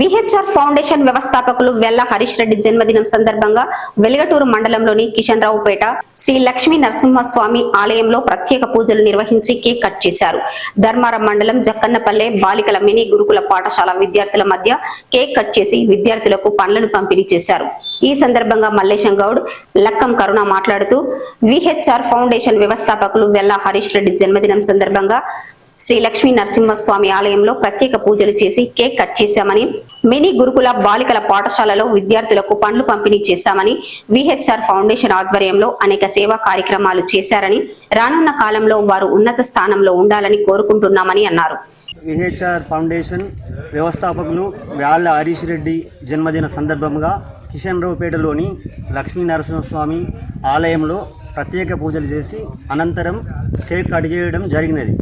VHR foundation వ్యవస్థాపకులు వెల్ల హరీష్ రెడ్డి జన్మదినం సందర్భంగా వెలగటూరు మండలంలోని కిషన్ రావుపేట శ్రీ లక్ష్మీ నరసింహస్వామి ఆలయంలో ప్రత్యేక పూజలు నిర్వహించి కేక్ కట్ చేశారు. ధర్మారం మండలం జక్కన్నపల్లె బాలికల మినీ గురుకుల పాఠశాల విద్యార్థుల మధ్య కేక్ కట్ చేసి విద్యార్థులకు పండ్లను పంపిణీ చేశారు. ఈ సందర్భంగా మల్లేశం గౌడ్ లక్కం కరుణ మాట్లాడుతూ విహెచ్ఆర్ ఫౌండేషన్ వ్యవస్థాపకులు వెల్ల హరీష్ రెడ్డి జన్మదినం సందర్భంగా శ్రీ లక్ష్మీ నరసింహస్వామి ఆలయంలో ప్రత్యేక పూజలు చేసి కేక్ కట్ చేశామని మినీ గురుకుల బాలికల పాఠశాలలో విద్యార్థులకు పండ్లు పంపిణీ చేశామని విహెచ్ఆర్ ఫౌండేషన్ ఆధ్వర్యంలో అనేక సేవా కార్యక్రమాలు చేశారని రానున్న కాలంలో వారు ఉన్నత స్థానంలో ఉండాలని కోరుకుంటున్నామని అన్నారు. విహెచ్ఆర్ ఫౌండేషన్ వ్యవస్థాపకులు వ్యాళ్ళ హరీష్ రెడ్డి జన్మదిన సందర్భంగా కిషన్ రావుపేటలోని లక్ష్మీ నరసింహస్వామి ఆలయంలో ప్రత్యేక పూజలు చేసి అనంతరం కేక్ కట్ చేయడం జరిగినది.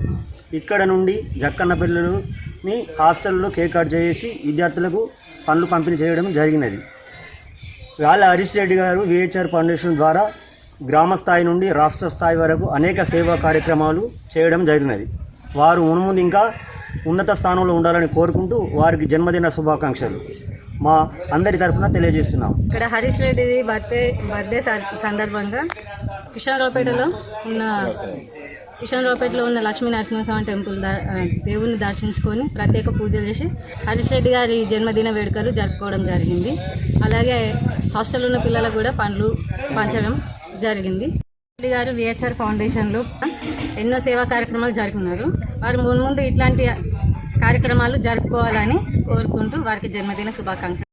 ఇక్కడ నుండి జక్కన్న పిల్లలని హాస్టల్లో కేక్ కట్ చేసి విద్యార్థులకు పనులు పంపిణీ చేయడం జరిగినది. వాళ్ళ హరీష్ రెడ్డి గారు విహెచ్ఆర్ ఫౌండేషన్ ద్వారా గ్రామ స్థాయి నుండి రాష్ట్ర స్థాయి వరకు అనేక సేవా కార్యక్రమాలు చేయడం జరిగినది. వారు మునుముందు ఇంకా ఉన్నత స్థానంలో ఉండాలని కోరుకుంటూ వారికి జన్మదిన శుభాకాంక్షలు. మా అందరి తరఫున తెలియజేస్తున్నాం. ఇక్కడ హరీష్ రెడ్డి బర్త్డే బర్త్డే సందర్భంగా కిషన్రావుపేటలో ఉన్న కిషన్రావుపేటలో ఉన్న లక్ష్మీ నరసింహస్వామి టెంపుల్ ద- దేవుణ్ణి దర్శించుకొని ప్రత్యేక పూజలు చేసి హరీష్ రెడ్డి గారి జన్మదిన వేడుకలు జరుపుకోవడం జరిగింది. అలాగే హాస్టల్ ఉన్న పిల్లలకు కూడా పండ్లు పంచడం జరిగింది. రెడ్డి గారు విహెచ్ఆర్ ఫౌండేషన్లో ఎన్నో సేవా కార్యక్రమాలు జరుపుకున్నారు. వారు మున్ముందు ఇట్లాంటి కార్యక్రమాలు జరుపుకోవాలని కోరుకుంటూ వారికి జన్మదిన శుభాకాంక్షలు.